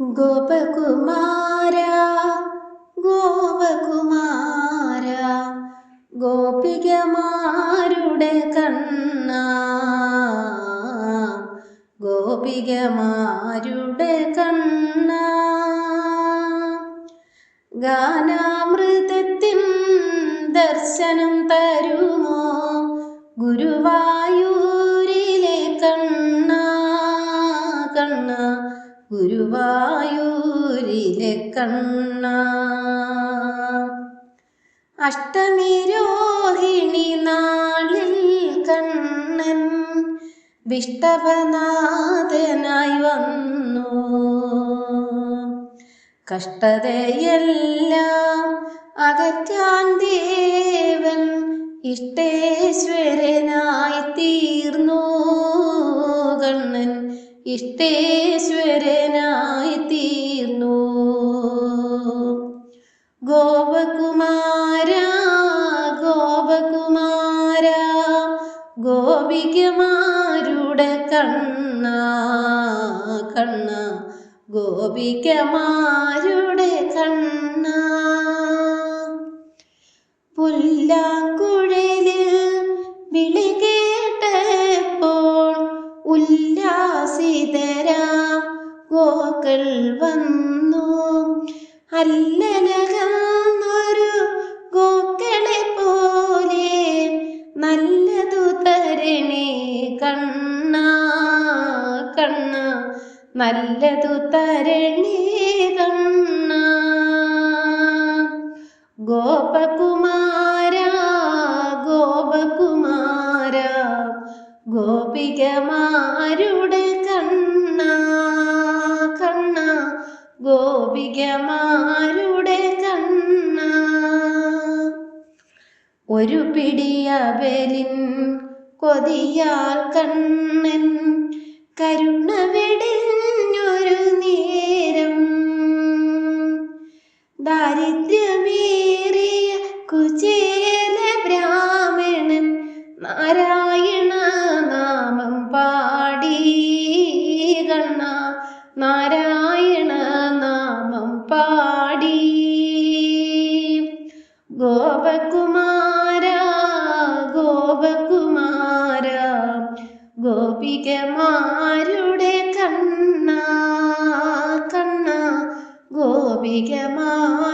ഗോപകുമാര ഗോപകുമാര ഗോപികമാരുടെ കണ്ണ ഗോപികമാരുടെ കണ്ണ. ഗാനാമൃതത്തിൻ ദർശനം തരുമോ? ഗുരുവായൂരിലെ ഗുരുവായൂരിലെ കണ്ണ. അഷ്ടമി രോഹിണി നാളിൽ കണ്ണൻ വിഷ്ടഭനാഥനായി വന്നു. കഷ്ടതയെല്ലാം അകറ്റാൻ ദേവൻ ഇഷ്ടേശ്വരനായി തീർന്നു. ഇഷ്ടേശ്വരനായി തീർന്നു ഗോപകുമാര ഗോപകുമാര ഗോപികമാരുടെ കണ്ണ കണ്ണ ഗോപികമാരുടെ കണ്ണ. പുല്ലാങ്കുഴലിൽ ഉല്ലാസിതരാ ഗോക്കൾ വന്നു. അല്ലലകന്നൊരു ഗോക്കളെ പോലെ നല്ലതു തരണേ കണ്ണ കണ്ണ. നല്ലതു തരണേ കണ്ണ. ഗോപികമാരുടെ കണ്ണ കണ്ണ. ഗോപികമാരുടെ കണ്ണ. ഒരു പിടിയവലിൻ കൊതിയാൽ കണ്ണൻ കരുണ വെടിഞ്ഞൊരു നേരം. ദാരിദ്ര്യമേറിയ കുചേല ബ്രാഹ്മണൻ നാരായണ കണ്ണ നാരായണ നാമം പാടി. ഗോപകുമാര ഗോപകുമാര ഗോപികമാരുടെ കണ്ണ കണ്ണ ഗോപികമാരുടെ